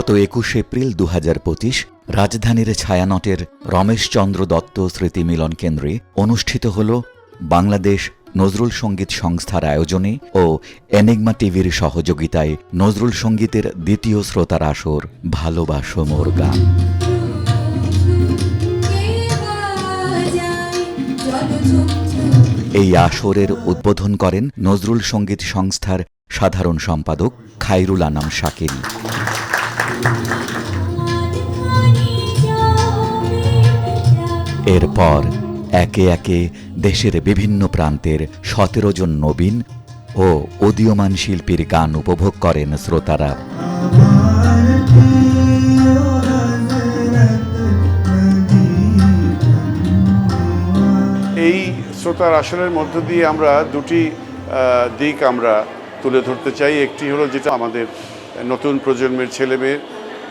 গত একুশে এপ্রিল দু হাজার পঁচিশ রাজধানীর ছায়ানটের রমেশচন্দ্র দত্ত স্মৃতি মিলন কেন্দ্রে অনুষ্ঠিত হল বাংলাদেশ নজরুল সংগীত সংস্থার আয়োজনে ও এনিগমা টিভির সহযোগিতায় নজরুল সঙ্গীতের দ্বিতীয় শ্রোতার আসর, ভালোবাসো মোর গান। এই আসরের উদ্বোধন করেন নজরুল সংগীত সংস্থার সাধারণ সম্পাদক খাইরুল আনাম শাকিল এরপর একে একে দেশের বিভিন্ন প্রান্তের সতেরো জন নবীন ও উদীয়মান শিল্পীর গান উপভোগ করেন শ্রোতারা। এই শ্রোতার আসনের মধ্য দিয়ে আমরা দুটি দিক আমরা তুলে ধরতে চাই। একটি হলো যেটা আমাদের নতুন প্রজন্মের ছেলেমেয়ে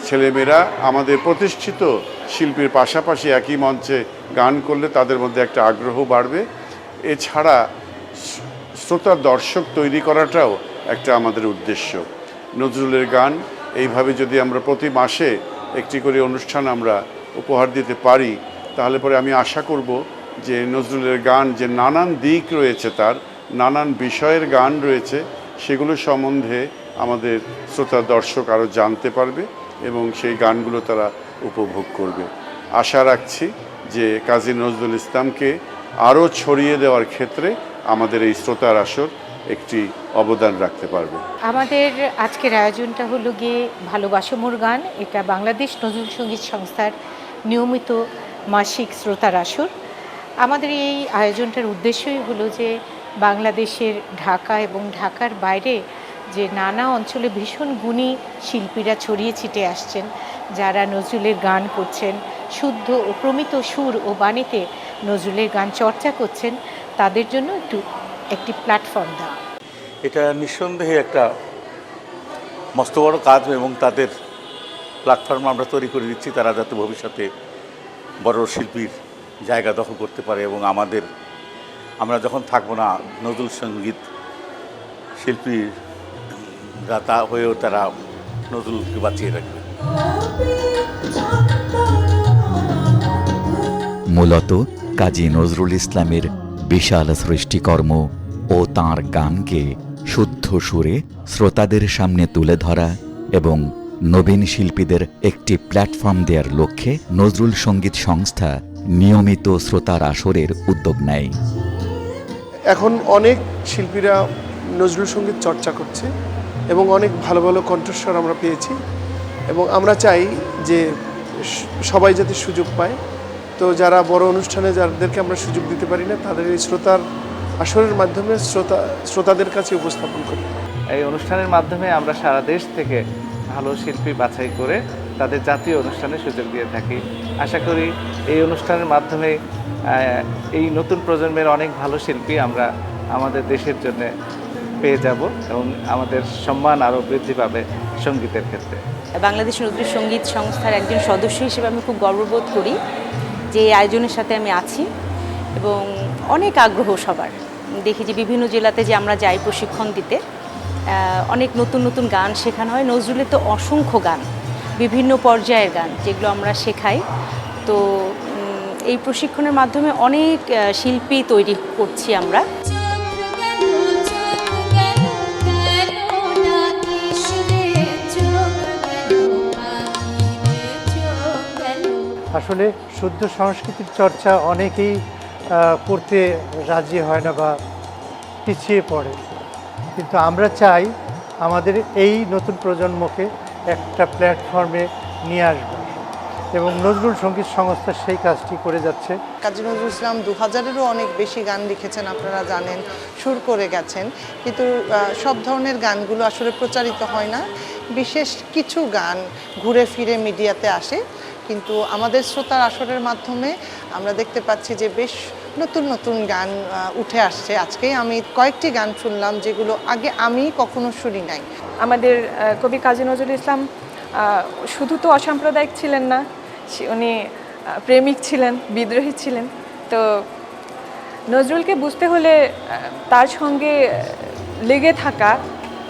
ছেলেমেয়েরা আমাদের প্রতিষ্ঠিত শিল্পীর পাশাপাশি একই মঞ্চে গান করলে তাদের মধ্যে একটা আগ্রহ বাড়বে। এছাড়া শ- শ্রোতার দর্শক তৈরি করাটাও একটা আমাদের উদ্দেশ্য। নজরুলের গান, এইভাবে যদি আমরা প্রতি মাসে একটি করে অনুষ্ঠান আমরা উপহার দিতে পারি, তাহলে পরে আমি আশা করব যে নজরুলের গান, যে নানান দিক রয়েছে তার, নানান বিষয়ের গান রয়েছে, সেগুলো সম্বন্ধে আমাদের শ্রোতা দর্শক আরও জানতে পারবে এবং সেই গানগুলো তারা উপভোগ করবে। আশা রাখছি যে কাজী নজরুল ইসলামকে আরও ছড়িয়ে দেওয়ার ক্ষেত্রে আমাদের এই শ্রোতার আসর একটি অবদান রাখতে পারবে। আমাদের আজকের আয়োজনটা হলো গিয়ে ভালোবাসো মোর গান। এটা বাংলাদেশ নজরুল সংগীত সংস্থার নিয়মিত মাসিক শ্রোতার আসর। আমাদের এই আয়োজনটার উদ্দেশ্যই হলো যে বাংলাদেশের ঢাকা এবং ঢাকার বাইরে যে নানা অঞ্চলে ভীষণ গুণী শিল্পীরা ছড়িয়ে ছিটে আসছেন, যারা নজরুলের গান করছেন, শুদ্ধ ও প্রমিত সুর ও বাণীতে নজরুলের গান চর্চা করছেন, তাদের জন্য একটু, একটি প্ল্যাটফর্ম দেওয়া এটা নিঃসন্দেহে একটা মস্ত বড় কাজ এবং তাদের প্ল্যাটফর্ম আমরা তৈরি করে দিচ্ছি, তারা যাতে ভবিষ্যতে বড় শিল্পীর জায়গা দখল করতে পারে এবং আমাদের, আমরা যখন থাকব না নজরুল সংগীত শিল্পীরা তা হয়েও তারা নজরুলকে বাঁচিয়ে রাখবে। মূলত কাজী নজরুল ইসলামের বিশাল সৃষ্টিকর্ম ও তাঁর গানকে শুদ্ধ সুরে শ্রোতাদের সামনে তুলে ধরা এবং নবীন শিল্পীদের একটি প্ল্যাটফর্ম দেওয়ার লক্ষ্যে নজরুল সংগীত সংস্থা নিয়মিত শ্রোতার আসরের উদ্যোগ নেয়। এখন অনেক শিল্পীরা নজরুল সংগীত চর্চা করছে। এবং অনেক ভালো ভালো কণ্ঠস্বর আমরা পেয়েছি। এবং আমরা চাই যে সবাই যাতে সুযোগ পায়। তো যারা বড় অনুষ্ঠানে যাদেরকে আমরা সুযোগ দিতে পারি না, তাদের এই শ্রোতার আসরের মাধ্যমে শ্রোতা, শ্রোতাদের কাছে উপস্থাপন করি। এই অনুষ্ঠানের মাধ্যমে আমরা সারা দেশ থেকে ভালো শিল্পী বাছাই করে তাদের জাতীয় অনুষ্ঠানে সুযোগ দিয়ে থাকি। আশা করি এই অনুষ্ঠানের মাধ্যমে এই নতুন প্রজন্মের অনেক ভালো শিল্পী আমরা আমাদের দেশের জন্য পেয়ে যাব এবং আমাদের সম্মান আরও বৃদ্ধি পাবে সঙ্গীতের ক্ষেত্রে। বাংলাদেশ নজরুল সংগীত সংস্থার একজন সদস্য হিসেবে আমি খুব গর্ববোধ করি, যে এই আয়োজনের সাথে আমি আছি এবং অনেক আগ্রহ সবার। দেখি যে বিভিন্ন জেলাতে যে আমরা যাই প্রশিক্ষণ দিতে অনেক নতুন নতুন গান শেখানো হয়। নজরুলের তো অসংখ্য গান, বিভিন্ন পর্যায়ের গান যেগুলো আমরা শেখাই। তো এই প্রশিক্ষণের মাধ্যমে অনেক শিল্পী তৈরি করছি আমরা। আসলে শুদ্ধ সংস্কৃতির চর্চা অনেকেই করতে রাজি হয় না বা পিছিয়ে পড়ে। কিন্তু আমরা চাই আমাদের এই নতুন প্রজন্মকে একটা প্ল্যাটফর্মে নিয়ে আসব। এবং নজরুল সংগীত সংস্থা সেই কাজটি করে যাচ্ছে। কাজী নজরুল ইসলাম দু হাজারেরও অনেক বেশি গান লিখেছেন, আপনারা জানেন, সুর করে গেছেন। কিন্তু সব ধরনের গানগুলো আসলে প্রচারিত হয় না। বিশেষ কিছু গান ঘুরে ফিরে মিডিয়াতে আসে। কিন্তু আমাদের শ্রোতার আসরের মাধ্যমে আমরা দেখতে পাচ্ছি যে বেশ নতুন নতুন গান উঠে আসছে। আজকেই আমি কয়েকটি গান শুনলাম যেগুলো আগে আমি কখনো শুনি নাই। আমাদের কবি কাজী নজরুল ইসলাম শুধু তো অসাম্প্রদায়িক ছিলেন না উনি প্রেমিক ছিলেন, বিদ্রোহী ছিলেন। তো নজরুলকে বুঝতে হলে তার সঙ্গে লেগে থাকা,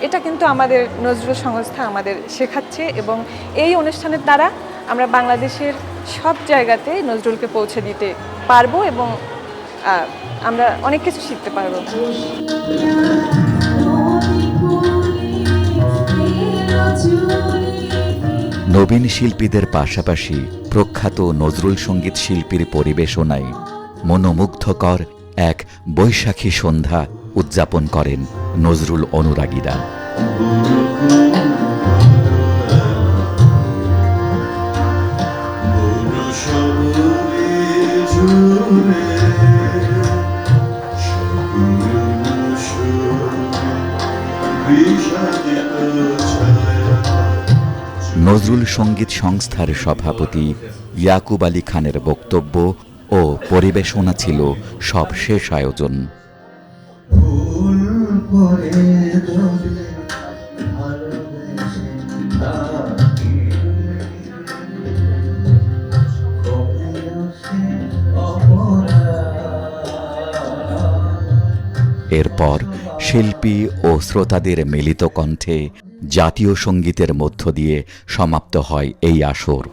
এটা কিন্তু আমাদের নজরুল সংস্থা আমাদের শেখাচ্ছে এবং এই অনুষ্ঠানের দ্বারা আমরা বাংলাদেশের সব জায়গাতে নজরুলকে পৌঁছে দিতে পারব এবং আমরা অনেক কিছু শিখতে পারব। নবীন শিল্পীদের পাশাপাশি প্রখ্যাত নজরুল সংগীত শিল্পীর পরিবেশনায় মনোমুগ্ধকর এক বৈশাখী সন্ধ্যা উদযাপন করেন নজরুল অনুরাগীরা। নজরুল সংগীত সংস্থার সভাপতি ইয়াকুব আলী খানের বক্তব্য ও পরিবেশনা ছিল সব শেষ আয়োজন। এরপর শিল্পী ও শ্রোতাদের মিলিত কণ্ঠে জাতীয় সঙ্গীতের মধ্য দিয়ে সমাপ্ত হয় এই আসর।